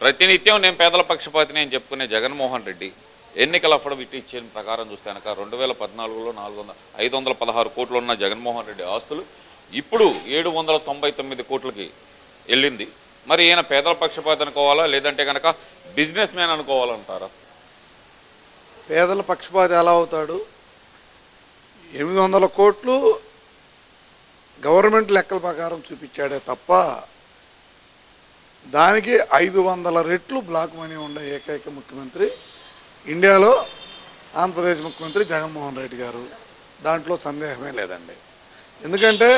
ప్రతినిత్యం నేను పేదల పక్షపాతిని అని చెప్పుకునే జగన్మోహన్ రెడ్డి ఎన్నికల అఫిడవిట్ ఇచ్చిన ప్రకారం చూస్తే కనుక రెండు వేల పద్నాలుగులో నాలుగు వందల ఐదు వందల పదహారు కోట్లు ఉన్న జగన్మోహన్ రెడ్డి ఆస్తులు ఇప్పుడు ఏడు వందల తొంభై తొమ్మిది కోట్లకి వెళ్ళింది. మరి ఈయన పేదల పక్షపాతి అనుకోవాలా? లేదంటే కనుక బిజినెస్ మ్యాన్ అనుకోవాలంటారా? పేదల పక్షపాతి ఎలా అవుతాడు? ఎనిమిది వందల కోట్లు గవర్నమెంట్ లెక్కల ప్రకారం చూపించాడే తప్ప దానికి ఐదు వందల రెట్లు బ్లాక్ మనీ ఉండే ఏకైక ముఖ్యమంత్రి ఇండియాలో ఆంధ్రప్రదేశ్ ముఖ్యమంత్రి జగన్మోహన్ రెడ్డి గారు. దాంట్లో సందేహమే లేదండి. ఎందుకంటే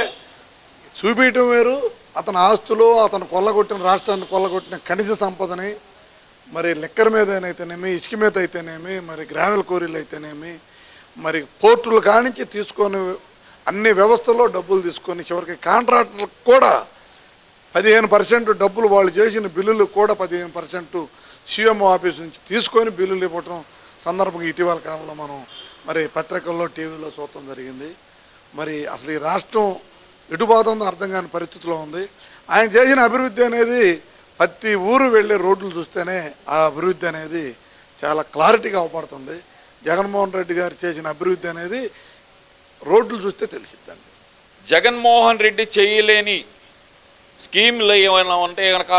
చూపించడం వేరు అతని ఆస్తులు అతను కొల్లగొట్టిన రాష్ట్రాన్ని కొల్లగొట్టిన ఖనిజ సంపదని మరి లెక్కర్ మీద అయితేనేమి ఇసుక మీద అయితేనేమి మరి గ్రావెల్ కోరీలు అయితేనేమి మరి పోర్టులు కానించి తీసుకొని అన్ని వ్యవస్థల్లో డబ్బులు తీసుకొని చివరికి కాంట్రాక్టర్లకు కూడా పదిహేను పర్సెంట్ డబ్బులు వాళ్ళు చేసిన బిల్లులు కూడా పదిహేను పర్సెంట్ సీఎంఓ ఆఫీస్ నుంచి తీసుకొని బిల్లులు ఇవ్వటం సందర్భంగా ఇటీవల కాలంలో మనం మరి పత్రికల్లో టీవీలో చూడటం జరిగింది. మరి అసలు ఈ రాష్ట్రం ఎటుపోతుందో అర్థం కాని పరిస్థితిలో ఉంది. ఆయన చేసిన అభివృద్ధి అనేది ప్రతి ఊరు వెళ్ళే రోడ్లు చూస్తేనే ఆ అభివృద్ధి అనేది చాలా క్లారిటీగా అవపడుతుంది. జగన్మోహన్ రెడ్డి గారు చేసిన అభివృద్ధి అనేది రోడ్లు చూస్తే తెలిసిద్దండి. జగన్మోహన్ రెడ్డి చేయలేని స్కీమ్లు ఏమైనా ఉంటే కనుక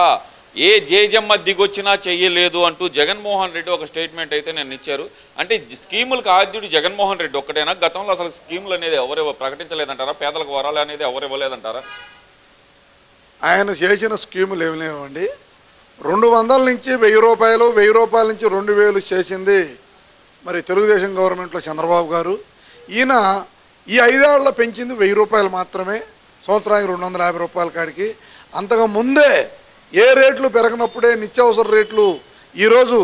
ఏ జేజమ్మ దిగొచ్చినా చెయ్యలేదు అంటూ జగన్మోహన్ రెడ్డి ఒక స్టేట్మెంట్ అయితే నేను ఇచ్చారు. అంటే స్కీములకు ఆద్యుడు జగన్మోహన్ రెడ్డి ఒక్కటేనా? గతంలో అసలు స్కీములు అనేది ఎవరు ప్రకటించలేదంటారా? పేదలకు వరాలు అనేది ఎవరు ఇవ్వలేదంటారా ఆయన చేసిన స్కీములు ఏమి లేవండి. రెండు వందల నుంచి వెయ్యి రూపాయలు వెయ్యి రూపాయల నుంచి రెండు వేలు చేసింది మరి తెలుగుదేశం గవర్నమెంట్లో చంద్రబాబు గారు. ఈయన ఈ ఐదేళ్ళలో పెంచింది వెయ్యి రూపాయలు మాత్రమే. సంవత్సరానికి రెండు వందల యాభై రూపాయల కాడికి అంతకు ముందే ఏ రేట్లు పెరగనప్పుడే నిత్యావసర రేట్లు ఈరోజు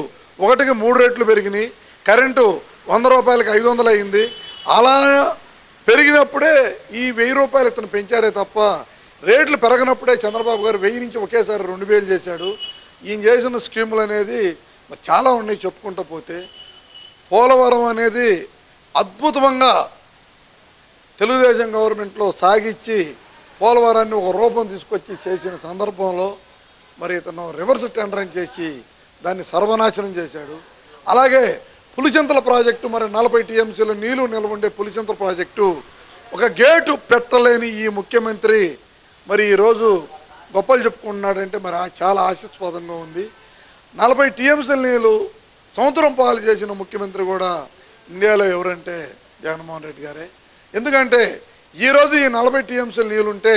ఒకటికి మూడు రేట్లు పెరిగినాయి. కరెంటు వంద రూపాయలకి ఐదు వందలు అయింది. అలా పెరిగినప్పుడే ఈ వెయ్యి రూపాయలు ఇతను పెంచాడే తప్ప రేట్లు పెరగనప్పుడే చంద్రబాబు గారు వెయ్యి నుంచి ఒకేసారి రెండు వేలు చేశాడు. ఈయన చేసిన స్కీములు అనేది చాలా ఉన్నాయి చెప్పుకుంటూ పోతే. పోలవరం అనేది అద్భుతంగా తెలుగుదేశం గవర్నమెంట్లో సాగిచ్చి పోలవరాన్ని ఒక రూపం తీసుకొచ్చి చేసిన సందర్భంలో మరి ఇతను రివర్స్ టెండరింగ్ చేసి దాన్ని సర్వనాశనం చేశాడు. అలాగే పులిచింతల ప్రాజెక్టు మరి నలభై టీఎంసీలో నీళ్ళు నిల్వ ఉండే పులిచింతల ప్రాజెక్టు ఒక గేటు పెట్టలేని ఈ ముఖ్యమంత్రి మరి ఈరోజు గొప్పలు చెప్పుకుంటున్నాడంటే మరి చాలా ఆశాస్పదంగా ఉంది. నలభై టీఎంసీల నీళ్ళు సంవత్సరం పాలు చేసిన ముఖ్యమంత్రి కూడా ఇండియాలో ఎవరంటే జగన్మోహన్ రెడ్డి గారే. ఎందుకంటే ఈరోజు ఈ నలభై టీఎంసీల నీళ్ళుంటే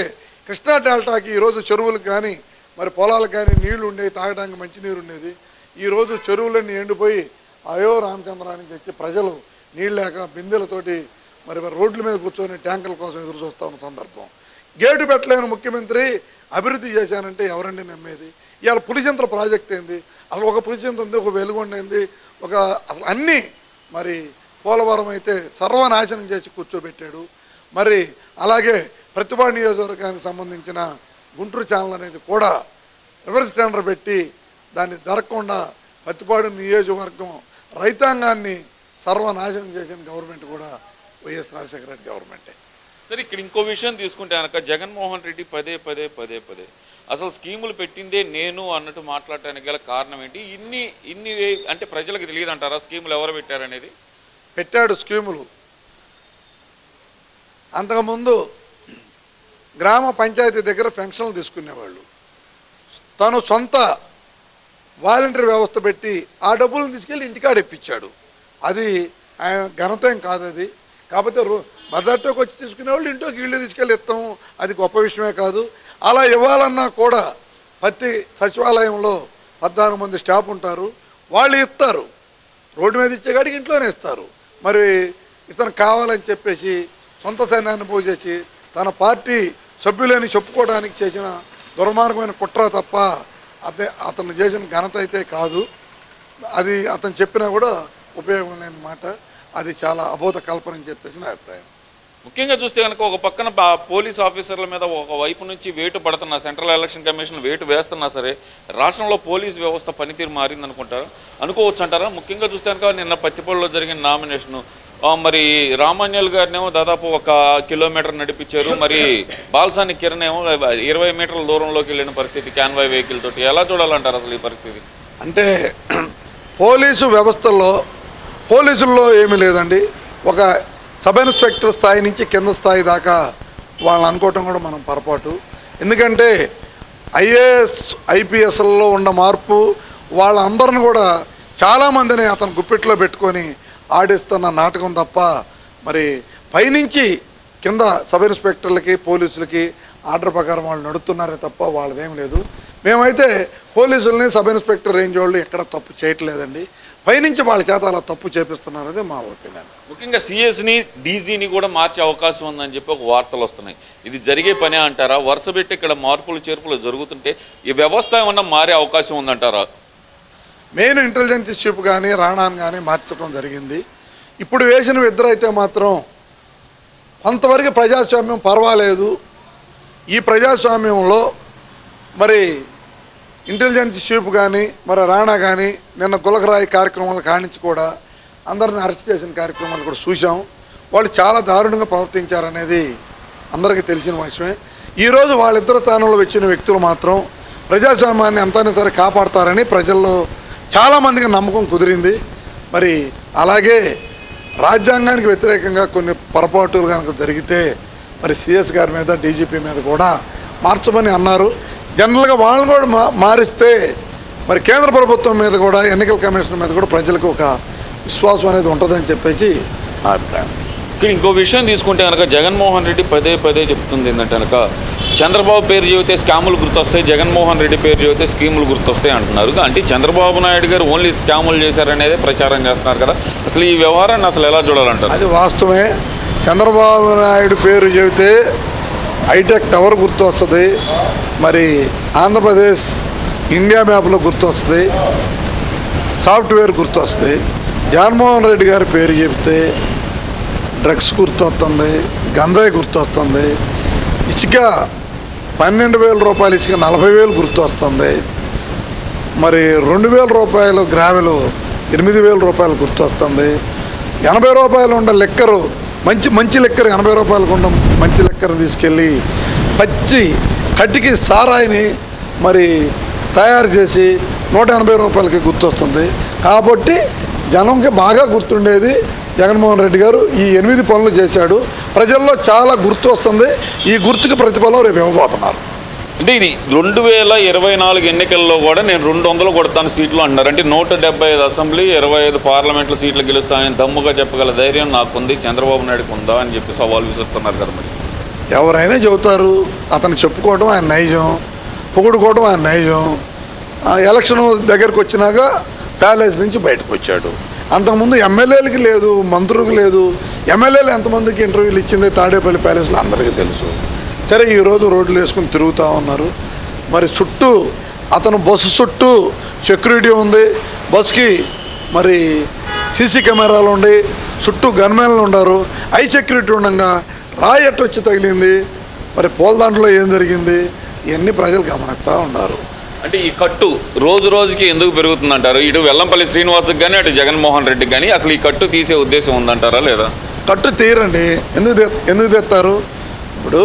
కృష్ణా డెల్టాకి ఈరోజు చెరువులకు కానీ మరి పొలాలకు కానీ నీళ్ళు ఉండేవి తాగడానికి మంచి నీరు ఉండేది. ఈరోజు చెరువులన్నీ ఎండిపోయి అయో రామచంద్రానికి తెచ్చి ప్రజలు నీళ్ళు లేక బిందెలతోటి మరి మరి రోడ్ల మీద కూర్చొని ట్యాంకుల కోసం ఎదురు చూస్తా ఉన్న సందర్భం. గేటు పెట్టలేని ముఖ్యమంత్రి అభివృద్ధి చేశానంటే ఎవరండి నమ్మేది? ఇవాళ పులిచింతల ప్రాజెక్ట్ ఏంది? అసలు ఒక పులిచింత ఉంది ఒక వెలుగొండ ఏంది? ఒక అసలు అన్నీ మరి పోలవరం అయితే సర్వనాశనం చేసి కూర్చోబెట్టాడు. మరి అలాగే ప్రతిభా నియోజకవర్గానికి సంబంధించిన గుంటూరు ఛానల్ అనేది కూడా రివర్స్ టెండర్ పెట్టి దాన్ని జరగకుండా పత్తిపాడు నియోజకవర్గం రైతాంగాన్ని సర్వనాశనం చేసిన గవర్నమెంట్ కూడా వైఎస్ రాజశేఖర రెడ్డి గవర్నమెంటే. సరే ఇక్కడ ఇంకో విషయం తీసుకుంటే కనుక జగన్మోహన్ రెడ్డి పదే పదే పదే పదే అసలు స్కీములు పెట్టిందే నేను అన్నట్టు మాట్లాడటానికి గల కారణం ఏంటి? ఇన్ని ఇన్ని అంటే ప్రజలకు తెలియదు అంటారా స్కీములు ఎవరు పెట్టారనేది? పెట్టాడు స్కీములు. అంతకుముందు గ్రామ పంచాయతీ దగ్గర పెన్షన్లు తీసుకునేవాళ్ళు. తను సొంత వాలంటీర్ వ్యవస్థ పెట్టి ఆ డబ్బులను తీసుకెళ్ళి ఇంటికాడ ఇప్పించాడు. అది ఆయన ఘనత ఏం కాదు అది. కాకపోతే రో మదర్టోకి వచ్చి తీసుకునేవాళ్ళు ఇంట్లోకి ఇళ్ళు తీసుకెళ్ళి ఇస్తాము. అది గొప్ప విషయమే కాదు. అలా ఇవ్వాలన్నా కూడా ప్రతి సచివాలయంలో పద్నాలుగు మంది స్టాఫ్ ఉంటారు. వాళ్ళు ఇస్తారు. రోడ్డు మీద ఇచ్చేగాడికి ఇంట్లోనే ఇస్తారు. మరి ఇతను కావాలని చెప్పేసి సొంత సైన్యాన్ని పోజేసి తన పార్టీ సభ్యులని చెప్పుకోవడానికి చేసిన దుర్మార్గమైన కుట్ర తప్ప అదే అతను చేసిన ఘనత అయితే కాదు. అది అతను చెప్పినా కూడా ఉపయోగం లేని మాట. అది చాలా అబోధ కల్పన అని చెప్పేసి నా అభిప్రాయం. ముఖ్యంగా చూస్తే కనుక ఒక పక్కన పోలీస్ ఆఫీసర్ల మీద ఒక వైపు నుంచి వేటు పడుతున్నా సెంట్రల్ ఎలక్షన్ కమిషన్ వేటు వేస్తున్నా సరే రాష్ట్రంలో పోలీస్ వ్యవస్థ పనితీరు మారింది అనుకుంటారా అనుకోవచ్చు అంటారా ముఖ్యంగా చూస్తే కనుక నిన్న పత్తిపల్లిలో జరిగిన నామినేషను మరి రామాన్యుల్ గారినేమో దాదాపు ఒక కిలోమీటర్ నడిపించారు. మరి బాల్సాని కిరణ్ ఏమో ఇరవై మీటర్ల దూరంలోకి వెళ్ళిన పరిస్థితి క్యాన్వాయ్ వెహికల్ తోటి. ఎలా చూడాలంటారు అసలు ఈ పరిస్థితి? అంటే పోలీసు వ్యవస్థల్లో పోలీసుల్లో ఏమీ లేదండి. ఒక సబ్ ఇన్స్పెక్టర్ స్థాయి నుంచి కింద స్థాయి దాకా వాళ్ళు అనుకోవటం కూడా మనం పొరపాటు. ఎందుకంటే ఐఏఎస్ ఐపీఎస్లలో ఉన్న మార్పు వాళ్ళందరిని కూడా చాలామందిని అతను గుప్పెట్లో పెట్టుకొని ఆడిస్తున్న నాటకం తప్ప మరి పైనుంచి కింద సబ్ ఇన్స్పెక్టర్లకి పోలీసులకి ఆర్డర్ ప్రకారం వాళ్ళు నడుతున్నారే తప్ప వాళ్ళదేం లేదు. మేమైతే పోలీసుల్ని సబ్ ఇన్స్పెక్టర్ రేంజ్ వాళ్ళు ఎక్కడ తప్పు చేయట్లేదండి. పైనుంచి వాళ్ళ చేత అలా తప్పు చేపిస్తున్నారనేది మా ఒపీనియన్. ముఖ్యంగా సిఎస్ని డీజీని కూడా మార్చే అవకాశం ఉందని చెప్పి ఒక వార్తలు వస్తున్నాయి. ఇది జరిగే పనే అంటారా? వరుస పెట్టి ఇక్కడ మార్పులు చేర్పులు జరుగుతుంటే ఈ వ్యవస్థ ఏమన్నా మారే అవకాశం ఉందంటారా? మెయిన్ ఇంటెలిజెన్స్ చీఫ్ కానీ రాణాన్ కానీ మార్చడం జరిగింది. ఇప్పుడు వేసిన ఇద్దరు అయితే మాత్రం కొంతవరకు ప్రజాస్వామ్యం పర్వాలేదు. ఈ ప్రజాస్వామ్యంలో మరి ఇంటెలిజెన్స్ చీఫ్ కానీ మరి రాణా కానీ నిన్న గులకరాయి కార్యక్రమాలు కానించి కూడా అందరిని అరెస్ట్ చేసిన కార్యక్రమాలు కూడా చూసాం వాళ్ళు చాలా దారుణంగా ప్రవర్తించారనేది అందరికీ తెలిసిన విషయమే. ఈరోజు వాళ్ళిద్దరు స్థానంలో వచ్చిన వ్యక్తులు మాత్రం ప్రజాస్వామ్యాన్ని ఎంతైనా సరే కాపాడతారని ప్రజల్లో చాలామందికి నమ్మకం కుదిరింది. మరి అలాగే రాజ్యాంగానికి వ్యతిరేకంగా కొన్ని పొరపాటులు కనుక జరిగితే మరి సిఎస్ గారి మీద డీజీపీ మీద కూడా మార్చమని అన్నారు. జనరల్గా వాళ్ళని కూడా మా మారిస్తే మరి కేంద్ర ప్రభుత్వం మీద కూడా ఎన్నికల కమిషన్ మీద కూడా ప్రజలకు ఒక విశ్వాసం అనేది ఉంటుందని చెప్పేసి నా అభిప్రాయం. ఇక్కడ ఇంకో విషయం తీసుకుంటే కనుక జగన్మోహన్ రెడ్డి పదే పదే చెప్తుంది ఏంటంటే కనుక చంద్రబాబు పేరు చెబితే స్కాములు గుర్తొస్తాయి జగన్మోహన్ రెడ్డి పేరు చెబితే స్కీములు గుర్తొస్తాయి అంటున్నారు. అంటే చంద్రబాబు నాయుడు గారు ఓన్లీ స్కాములు చేశారనేదే ప్రచారం చేస్తున్నారు కదా. అసలు ఈ వ్యవహారాన్ని అసలు ఎలా చూడాలంటారు? అది వాస్తవమే. చంద్రబాబు నాయుడు పేరు చెబితే హైటెక్ టవర్ గుర్తు వస్తుంది మరి ఆంధ్రప్రదేశ్ ఇండియా మ్యాప్లో గుర్తు వస్తుంది సాఫ్ట్వేర్ గుర్తు వస్తుంది జగన్మోహన్ రెడ్డి గారి పేరు చెబితే డ్రగ్స్ గుర్తొస్తుంది గంజాయి గుర్తొస్తుంది. ఇసుక పన్నెండు వేల రూపాయలు ఇసుక నలభై వేలు గుర్తొస్తుంది. మరి రెండు వేల రూపాయలు గ్రావెలు ఎనిమిది వేల రూపాయలు గుర్తొస్తుంది. ఎనభై రూపాయలు ఉండే లెక్కరు మంచి మంచి లెక్కరు ఎనభై రూపాయలకు ఉండ మంచి లెక్కరు తీసుకెళ్ళి పచ్చి కట్టికి సారాయిని మరి తయారు చేసి నూట ఎనభై రూపాయలకి గుర్తొస్తుంది. కాబట్టి జనంకి బాగా గుర్తుండేది జగన్మోహన్ రెడ్డి గారు ఈ ఎనిమిది పనులు చేశాడు. ప్రజల్లో చాలా గుర్తు వస్తుంది. ఈ గుర్తుకి ప్రతిఫలం రేపు ఇవ్వబోతున్నారు. అంటే ఇది రెండు వేల ఇరవై నాలుగు ఎన్నికల్లో కూడా నేను రెండు వందలు కొడతాను సీట్లు అంటున్నారు. అంటే నూట డెబ్బై ఐదు అసెంబ్లీ ఇరవై ఐదు పార్లమెంట్లో సీట్లు గెలుస్తానని దమ్ముగా చెప్పగల ధైర్యం నాకుంది. చంద్రబాబు నాయుడుకు ఉందా అని చెప్పి సవాల్ విసురుతున్నారు కదా మరి. ఎవరైనా చెబుతారు అతను చెప్పుకోవడం ఆయన నైజం పొగుడుకోవడం ఆయన నైజం. ఆ ఎలక్షన్ దగ్గరకు వచ్చినాక ప్యాలెస్ నుంచి బయటకు వచ్చాడు. అంతకుముందు ఎమ్మెల్యేలకి లేదు మంత్రులకు లేదు. ఎమ్మెల్యేలు ఎంతమందికి ఇంటర్వ్యూలు ఇచ్చింది తాడేపల్లి ప్యాలెస్లో అందరికీ తెలుసు. సరే ఈరోజు రోడ్లు వేసుకుని తిరుగుతూ ఉన్నారు. మరి చుట్టూ అతను బస్సు చుట్టూ సెక్యూరిటీ ఉంది. బస్కి మరి సీసీ కెమెరాలు ఉండి చుట్టూ గన్మెన్లు ఉన్నారు. ఐ సెక్యూరిటీ ఉండగా రాయి వచ్చి తగిలింది. మరి పోల దాంట్లో ఏం జరిగింది? ఇవన్నీ ప్రజలు గమనిస్తూ ఉన్నారు. అంటే ఈ కట్టు రోజు రోజుకి ఎందుకు పెరుగుతుందంటారు? ఇటు వెల్లంపల్లి శ్రీనివాస్కి కానీ అటు జగన్మోహన్ రెడ్డికి కానీ అసలు ఈ కట్టు తీసే ఉద్దేశం ఉందంటారా లేదా? కట్టు తీరండి. ఎందుకు ఎందుకు తెస్తారు? ఇప్పుడు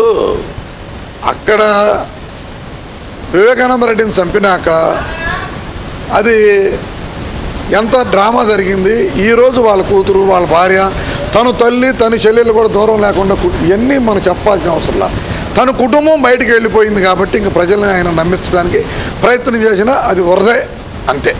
అక్కడ వివేకానంద రెడ్డిని చంపినాక అది ఎంత డ్రామా జరిగింది? ఈరోజు వాళ్ళ కూతురు వాళ్ళ భార్య తను తల్లి తన చెల్లెలు కూడా దూరం లేకుండా ఇవన్నీ మనం చెప్పాల్సిన అవసరంలా తన కుటుంబం బయటికి వెళ్ళిపోయింది కాబట్టి ఇంక ప్రజలను ఆయన నమ్మించడానికి ప్రయత్నం చేసినా అది వరదే అంతే.